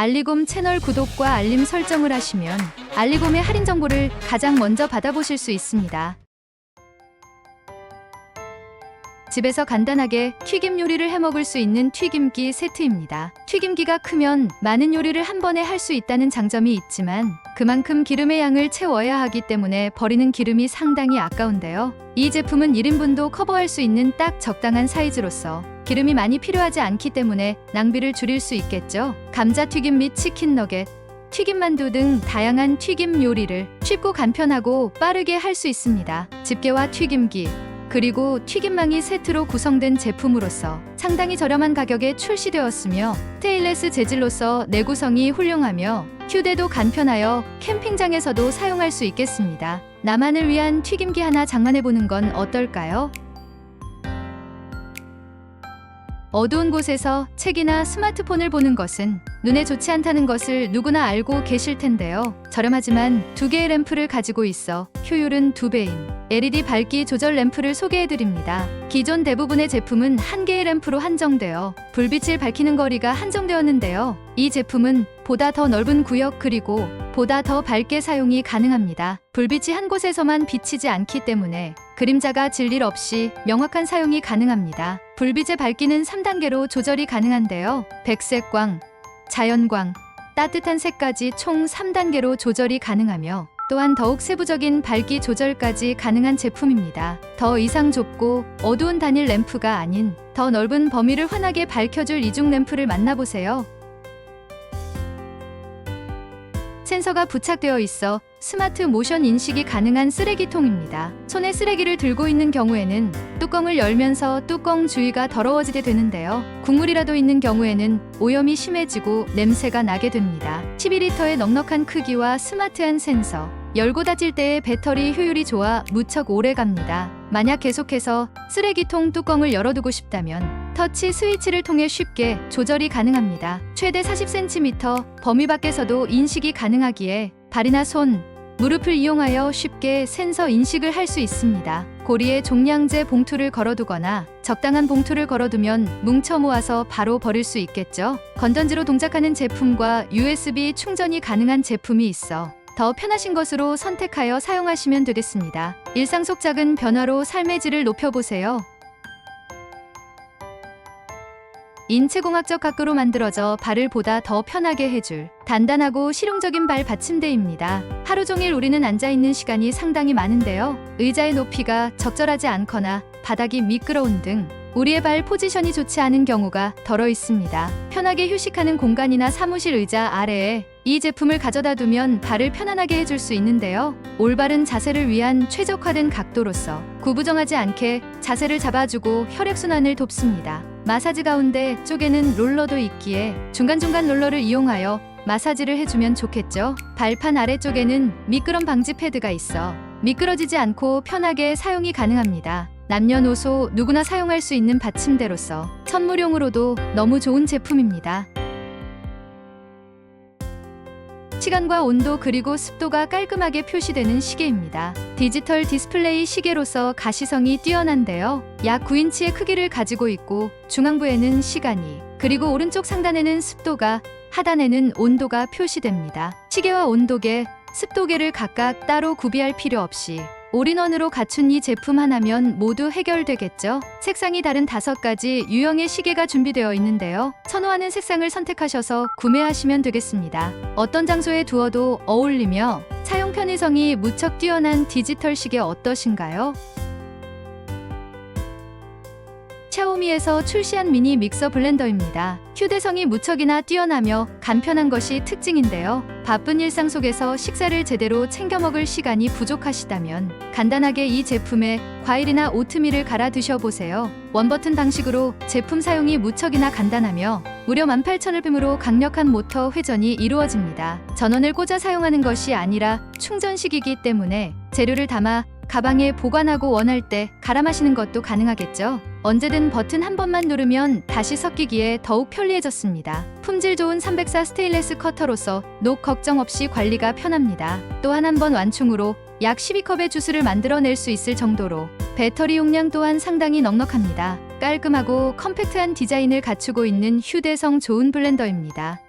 알리곰 채널 구독과 알림 설정을 하시면 알리곰의 할인 정보를 가장 먼저 받아보실 수 있습니다. 집에서 간단하게 튀김 요리를 해 먹을 수 있는 튀김기 세트입니다. 튀김기가 크면 많은 요리를 한 번에 할 수 있다는 장점이 있지만 그만큼 기름의 양을 채워야 하기 때문에 버리는 기름이 상당히 아까운데요. 이 제품은 1인분도 커버할 수 있는 딱 적당한 사이즈로서 기름이 많이 필요하지 않기 때문에 낭비를 줄일 수 있겠죠. 감자튀김 및 치킨 너겟, 튀김만두 등 다양한 튀김 요리를 쉽고 간편하고 빠르게 할 수 있습니다. 집게와 튀김기, 그리고 튀김망이 세트로 구성된 제품으로서 상당히 저렴한 가격에 출시되었으며 스테인레스 재질로서 내구성이 훌륭하며 휴대도 간편하여 캠핑장에서도 사용할 수 있겠습니다. 나만을 위한 튀김기 하나 장만해보는 건 어떨까요? 어두운 곳에서 책이나 스마트폰을 보는 것은 눈에 좋지 않다는 것을 누구나 알고 계실 텐데요. 저렴하지만 두 개의 램프를 가지고 있어 효율은 두 배인 LED 밝기 조절 램프를 소개해드립니다. 기존 대부분의 제품은 한 개의 램프로 한정되어 불빛을 밝히는 거리가 한정되었는데요. 이 제품은 보다 더 넓은 구역 그리고 보다 더 밝게 사용이 가능합니다. 불빛이 한 곳에서만 비치지 않기 때문에 그림자가 질일 없이 명확한 사용이 가능합니다. 불빛의 밝기는 3단계로 조절이 가능한데요. 백색광, 자연광, 따뜻한 색까지 총 3단계로 조절이 가능하며 또한 더욱 세부적인 밝기 조절까지 가능한 제품입니다. 더 이상 좁고 어두운 단일 램프가 아닌 더 넓은 범위를 환하게 밝혀줄 이중 램프를 만나보세요. 센서가 부착되어 있어 스마트 모션 인식이 가능한 쓰레기통입니다. 손에 쓰레기를 들고 있는 경우에는 뚜껑을 열면서 뚜껑 주위가 더러워지게 되는데요. 국물이라도 있는 경우에는 오염이 심해지고 냄새가 나게 됩니다. 12리터의 넉넉한 크기와 스마트한 센서, 열고 닫을 때의 배터리 효율이 좋아 무척 오래 갑니다. 만약 계속해서 쓰레기통 뚜껑을 열어두고 싶다면 터치 스위치를 통해 쉽게 조절이 가능합니다. 최대 40cm 범위 밖에서도 인식이 가능하기에 발이나 손, 무릎을 이용하여 쉽게 센서 인식을 할 수 있습니다. 고리에 종량제 봉투를 걸어두거나 적당한 봉투를 걸어두면 뭉쳐 모아서 바로 버릴 수 있겠죠. 건전지로 동작하는 제품과 USB 충전이 가능한 제품이 있어 더 편하신 것으로 선택하여 사용하시면 되겠습니다. 일상 속 작은 변화로 삶의 질을 높여보세요. 인체공학적 각도로 만들어져 발을 보다 더 편하게 해줄 단단하고 실용적인 발 받침대입니다. 하루 종일 우리는 앉아있는 시간이 상당히 많은데요. 의자의 높이가 적절하지 않거나 바닥이 미끄러운 등 우리의 발 포지션이 좋지 않은 경우가 덜어 있습니다. 편하게 휴식하는 공간이나 사무실 의자 아래에 이 제품을 가져다 두면 발을 편안하게 해줄 수 있는데요. 올바른 자세를 위한 최적화된 각도로서 구부정하지 않게 자세를 잡아주고 혈액순환을 돕습니다. 마사지 가운데 쪽에는 롤러도 있기에 중간중간 롤러를 이용하여 마사지를 해주면 좋겠죠. 발판 아래쪽에는 미끄럼 방지 패드가 있어 미끄러지지 않고 편하게 사용이 가능합니다. 남녀노소 누구나 사용할 수 있는 받침대로서 선물용으로도 너무 좋은 제품입니다. 시간과 온도 그리고 습도가 깔끔하게 표시되는 시계입니다. 디지털 디스플레이 시계로서 가시성이 뛰어난데요. 약 9인치의 크기를 가지고 있고 중앙부에는 시간이 그리고 오른쪽 상단에는 습도가 하단에는 온도가 표시됩니다. 시계와 온도계, 습도계를 각각 따로 구비할 필요 없이 올인원으로 갖춘 이 제품 하나면 모두 해결되겠죠? 색상이 다른 다섯 가지 유형의 시계가 준비되어 있는데요. 선호하는 색상을 선택하셔서 구매하시면 되겠습니다. 어떤 장소에 두어도 어울리며 사용 편의성이 무척 뛰어난 디지털 시계 어떠신가요? 샤오미에서 출시한 미니 믹서 블렌더입니다. 휴대성이 무척이나 뛰어나며 간편한 것이 특징인데요. 바쁜 일상 속에서 식사를 제대로 챙겨 먹을 시간이 부족하시다면 간단하게 이 제품에 과일이나 오트밀을 갈아 드셔보세요. 원버튼 방식으로 제품 사용이 무척이나 간단하며 무려 18,000rpm으로 강력한 모터 회전이 이루어집니다. 전원을 꽂아 사용하는 것이 아니라 충전식이기 때문에 재료를 담아 가방에 보관하고 원할 때 갈아 마시는 것도 가능하겠죠. 언제든 버튼 한 번만 누르면 다시 섞이기에 더욱 편리해졌습니다. 품질 좋은 304 스테인레스 커터로서 녹 걱정 없이 관리가 편합니다. 또한 한 번 완충으로 약 12컵의 주스를 만들어낼 수 있을 정도로 배터리 용량 또한 상당히 넉넉합니다. 깔끔하고 컴팩트한 디자인을 갖추고 있는 휴대성 좋은 블렌더입니다.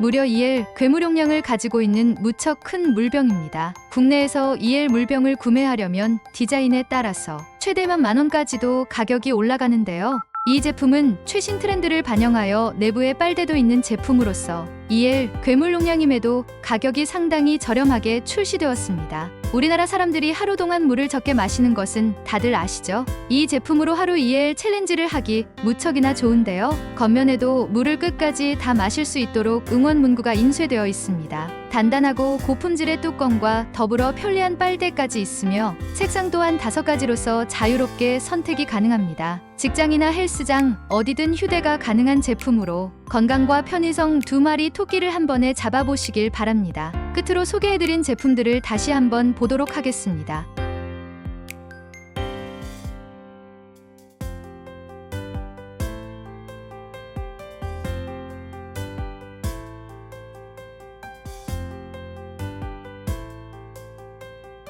무려 2L 괴물용량을 가지고 있는 무척 큰 물병입니다. 국내에서 2L 물병을 구매하려면 디자인에 따라서 최대만 만 원까지도 가격이 올라가는데요. 이 제품은 최신 트렌드를 반영하여 내부에 빨대도 있는 제품으로서 2L 괴물 용량임에도 가격이 상당히 저렴하게 출시되었습니다. 우리나라 사람들이 하루 동안 물을 적게 마시는 것은 다들 아시죠? 이 제품으로 하루 2L 챌린지를 하기 무척이나 좋은데요. 겉면에도 물을 끝까지 다 마실 수 있도록 응원 문구가 인쇄되어 있습니다. 단단하고 고품질의 뚜껑과 더불어 편리한 빨대까지 있으며 색상 또한 다섯 가지로서 자유롭게 선택이 가능합니다. 직장이나 헬스장 어디든 휴대가 가능한 제품으로 건강과 편의성 두 마리 토끼를 한 번에 잡아보시길 바랍니다. 끝으로 소개해드린 제품들을 다시 한번 보도록 하겠습니다.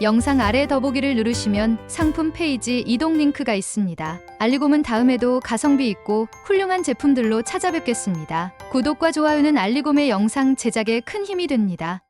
영상 아래 더보기를 누르시면 상품 페이지 이동 링크가 있습니다. 알리곰은 다음에도 가성비 있고 훌륭한 제품들로 찾아뵙겠습니다. 구독과 좋아요는 알리곰의 영상 제작에 큰 힘이 됩니다.